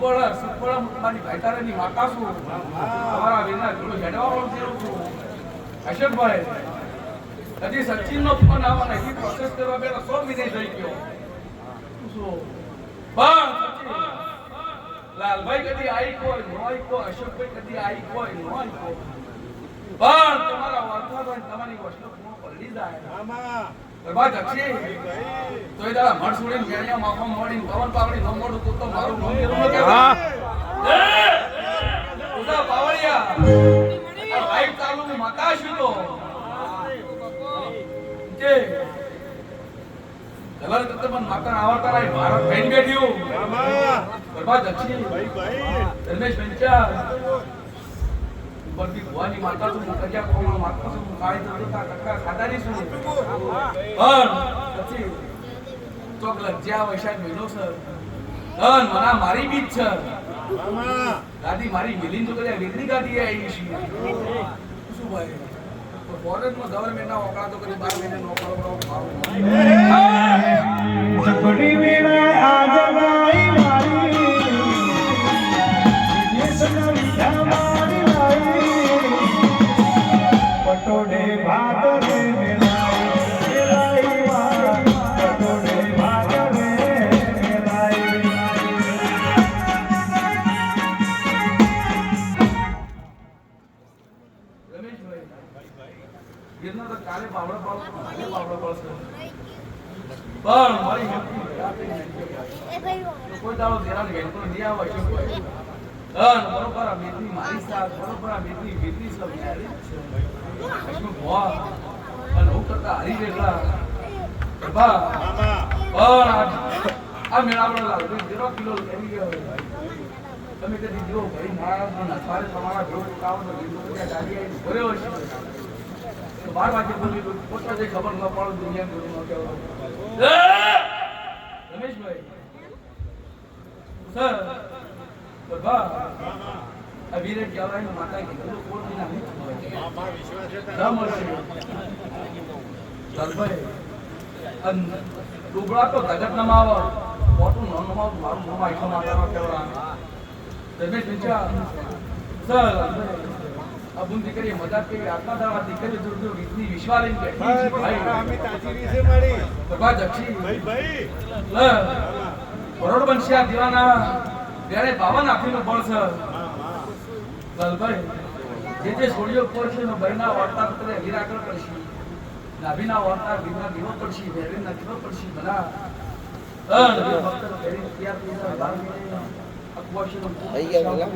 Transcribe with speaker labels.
Speaker 1: ભાઈચારાની માતા છું તમારા વીરના જોડે હેડવાવાળો છું છું. અશોકભાઈ હજી સચિનનો ફોન આવવાના એ પ્રોસેસ કરવા પહેલા સો મિનિટ થઈ ગયો. પણ લાલભાઈ કદી આઈ કોઈ નો આઈ કોઈ અશોકભાઈ કદી આઈ કોઈ નો આઈ કોઈ. પણ તમારા વાર્તા તમારી વસ્તુ પલડી જાય. જક્ષી તો પવન પાવડી મારું નામ ઉદા લાઈટ ચાલુ માતા તો જે પણ માતા આવડતા નહીં ભારત બેન બેઠ્યું. પ્રભા જક્ષી રમેશ પંચાલ ઉપરથી ભુવાની માતા છું કજિયા કોમળ માતા કાળી પણ પછી ચોક લજ્જા વૈશાખ મહિનો છે. અન મના મારી બીજ છે. દાદી મારી મિલિન કદાચ વીજળી ગાડી આવી છે. શું ભાઈ? ફોરેનમાં ગવર્મેન્ટના ઓકળા તો કદી બાર મહિને નોકરો કરો મારું. કાલે પાવડા પાડો. કાલે પાવડા પડશે. પણ મારી હેલ્પ કોઈ દાડો દેરાને હેલ્પ નહીં આવે છે? કોઈ અન બરોબર આ મેથી મારી સાથ, બરોબર આ મેથી મેથી સબ છે. ભવા? અને હું કરતા હરી વેગળા બા પણ આ મેળાવડો લાગુ જેરો કિલો કરી ગયો તમે કદી જો ભાઈ, ના અઠવાડિયે તમારા જો કામ તો ત્યાં ગાડી આવી ભર્યો તો બાર વાગે બોલી પોતા જે ખબર ન પડે દુનિયા બોલી ન કહેવાય. રમેશભાઈ. સર. બાબા વીરે કહેવાય માતા કીધું કોણ વિના ન મળશે લાલભાઈ અન ડુબળા તો જગત ન માવ મોટું ન નમાવ મારું નામ માતા કહેવાય રમેશ વિચાર. સર. અબુન દીકરી મજાક કેવી આત્મા દાવા દીકરી જોડ જો રીતની વિશ્વાસ લઈને બેઠી છે મળી. પ્રભા જક્ષી લે કરોડ બનશે આ દીવાના. ત્યારે બાવન આપીનું બળ છે. લાલભાઈ જે જે છોડીઓ પડશે છે બહેના વાર્તા પત્રે નિરાકરણ કરશે. નાભીના વાર્તા વિના દીવો પડશે ભેરીના દીવો પડશે બધા. ભક્ત ભેરી બાર મહિને અકવાશી
Speaker 2: થઈ ગયા પેલા?